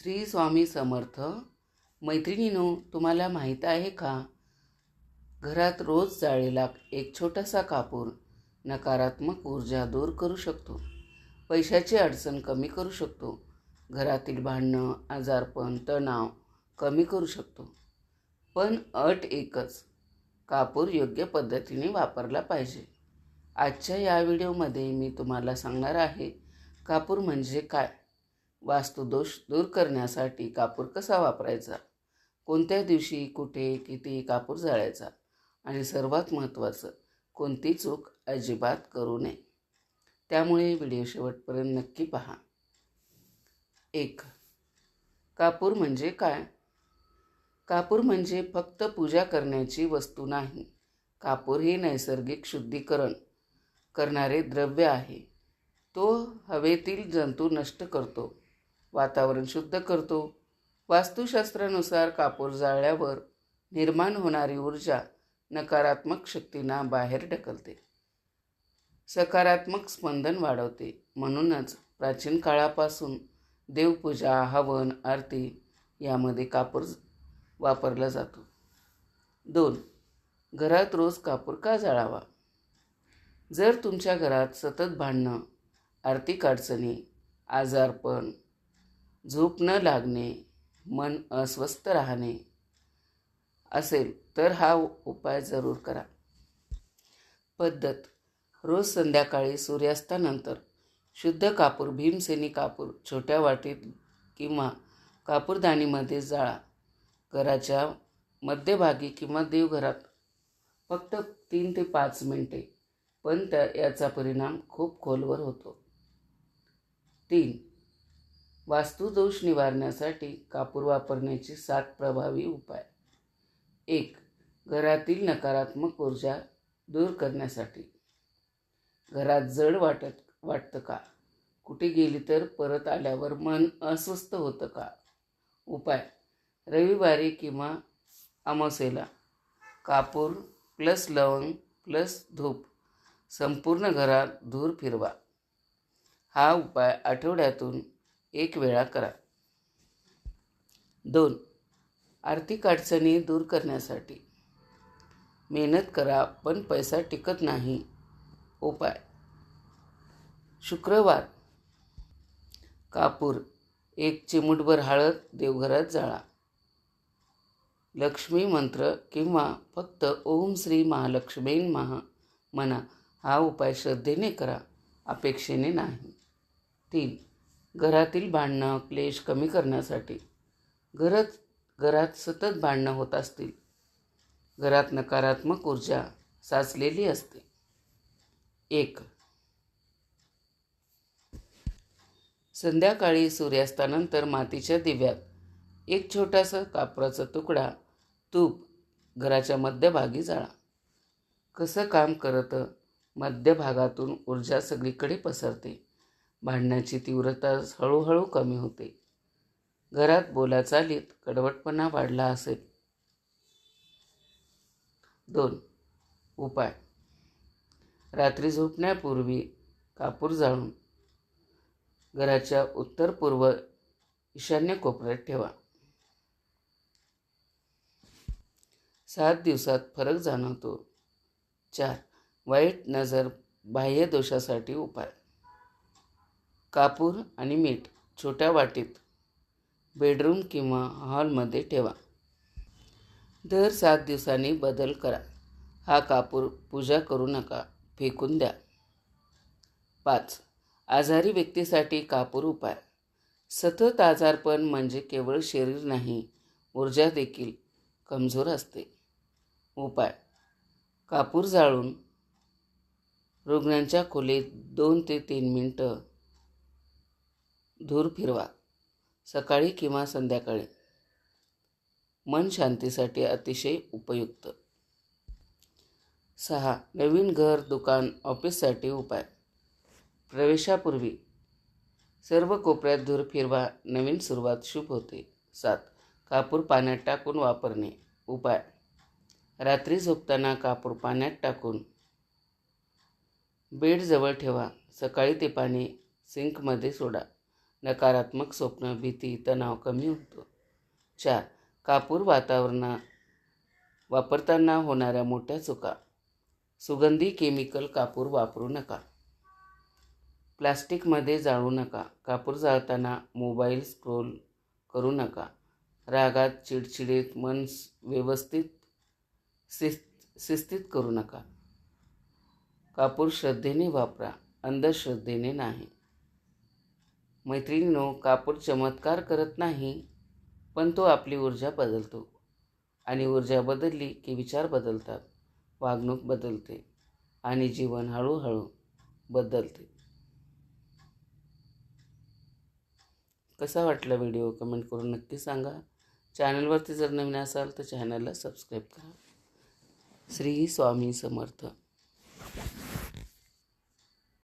श्री स्वामी समर्थ. मैत्रिणीनो तुम्हाला माहीत आहे का? घरात रोज जाळेला एक छोटासा कापूर नकारात्मक ऊर्जा दूर करू शकतो. पैशाची अडचण कमी करू शकतो. घरातील भांडणं आजारपण तणाव कमी करू शकतो. पण अट एकच कापूर योग्य पद्धतीने वापरला पाहिजे. आजच्या या व्हिडिओमध्ये मी तुम्हाला सांगणार आहे कापूर म्हणजे काय? वास्तुदोष दूर करण्यासाठी कापूर कसा वापरायचा? कोणत्या दिवशी कुठे किती कापूर जाळायचा? आणि सर्वात महत्त्वाचं कोणती चूक अजिबात करू नये. त्यामुळे व्हिडिओ शेवटपर्यंत नक्की पहा. एक कापूर म्हणजे काय? कापूर म्हणजे फक्त पूजा करण्याची वस्तू नाही. कापूर हे नैसर्गिक शुद्धीकरण करणारे द्रव्य आहे. तो हवेतील जंतू नष्ट करतो. वातावरण शुद्ध करतो. वास्तुशास्त्रानुसार कापूर जाळल्यावर निर्माण होणारी ऊर्जा नकारात्मक शक्तींना बाहेर ढकलते. सकारात्मक स्पंदन वाढवते. म्हणूनच प्राचीन काळापासून देवपूजा हवन आरती यामध्ये कापूर वापरला जातो. दोन घरात रोज कापूर का जाळावा? जर तुमच्या घरात सतत भांडणं आर्थिक अडचणी आजारपण झोप न लागणे मन अस्वस्थ राहणे असेल तर हा उपाय जरूर करा. पद्धत. रोज संध्याकाळी सूर्यास्तानंतर शुद्ध कापूर भीमसेनी कापूर छोट्या वाटीत किंवा कापूरदाणीमध्ये जाळा. घराच्या मध्यभागी किंवा देवघरात फक्त तीन ते पाच मिनटे पण त्या याचा परिणाम खूप खोलवर होतो. तीन. वास्तुदोष निवारण्यासाठी कापूर वापरण्याची सात प्रभावी उपाय. एक घरातील नकारात्मक ऊर्जा दूर करण्यासाठी. घरात जड वाटत वाटतं का? कुठे गेली तर परत आल्यावर मन अस्वस्थ होतं का? उपाय रविवारी किंवा अमावस्येला. कापूर प्लस लवंग प्लस धूप संपूर्ण घरात धूर फिरवा. हा उपाय आठवड्यातून एक वेळा करा. दोन. आर्थिक अडचणी दूर करण्यासाठी. मेहनत करा पण पैसा टिकत नाही. उपाय. शुक्रवार. कापूर. एक चिमूटभर हळद देवघरात जाळा. लक्ष्मी मंत्र किंवा फक्त ओम श्री महालक्ष्मी महा म्हणा हा उपाय श्रद्धेने करा अपेक्षेने नाही. तीन. घरातील भांडणं क्लेश कमी करण्यासाठी घरात घरात सतत भांडणं होत असतील. घरात नकारात्मक ऊर्जा साचलेली असते. एक. संध्याकाळी सूर्यास्तानंतर मातीच्या दिव्यात एक छोटासा कापराचा तुकडा तूप घराच्या मध्यभागी जाळा. कसं काम करतं मध्यभागातून ऊर्जा सगळीकडे पसरते. भांडण्याची तीव्रता हळूहळू कमी होते. घरात बोलाचालीत कडवटपणा वाढला असेल. दोन उपाय. रात्री झोपण्यापूर्वी कापूर जाळून घराच्या उत्तर पूर्व ईशान्य कोपऱ्यात ठेवा. सात दिवसात फरक जाणवतो. चार वाईट नजर बाह्य दोषासाठी उपाय. कापूर आणि मीठ छोट्या वाटीत बेडरूम किंवा हॉलमध्ये ठेवा. दर सात दिवसांनी बदल करा. हा कापूर पूजा करू नका फेकून द्या. पाच. आजारी व्यक्तीसाठी कापूर उपाय. सतत आजारपण म्हणजे केवळ शरीर नाही ऊर्जा देखील कमजोर असते. उपाय. कापूर जाळून रुग्णांच्या खोलीत दोन ते तीन मिनटं धूर फिरवा. सकाळी किंवा संध्याकाळी. मन शांतीसाठी अतिशय उपयुक्त. सहा. नवीन घर दुकान ऑफिससाठी उपाय. प्रवेशापूर्वी सर्व कोपऱ्यात धूर फिरवा. नवीन सुरुवात शुभ होते. सात. कापूर पाण्यात टाकून वापरणे. उपाय. रात्री झोपताना कापूर पाण्यात टाकून बेडजवळ ठेवा. सकाळी ते पाणी सिंकमध्ये सोडा. नकारात्मक स्वप्न भीती तणाव कमी होतो. चार कापूर वातावरणा वापरताना होणाऱ्या मोठ्या चुका. सुगंधी केमिकल कापूर वापरू नका. प्लास्टिकमध्ये जाळू नका. कापूर जाळताना मोबाईल स्क्रोल करू नका. रागात चिडचिडीत मन व्यवस्थित शिस्त शिस्तीत करू नका. कापूर श्रद्धेने वापरा. अंधश्रद्धेने नाही. मैत्रिणीनो कापूर चमत्कार करत नाही पण तो आपली ऊर्जा बदलतो. आणि ऊर्जा बदलली की विचार बदलतात वागणूक बदलते आणि जीवन हळूहळू बदलते. कसा वाटला व्हिडिओ? कमेंट करून नक्की सांगा. चॅनलवरती जर नवीन असाल तर चॅनलला सबस्क्राईब करा. श्री स्वामी समर्थ.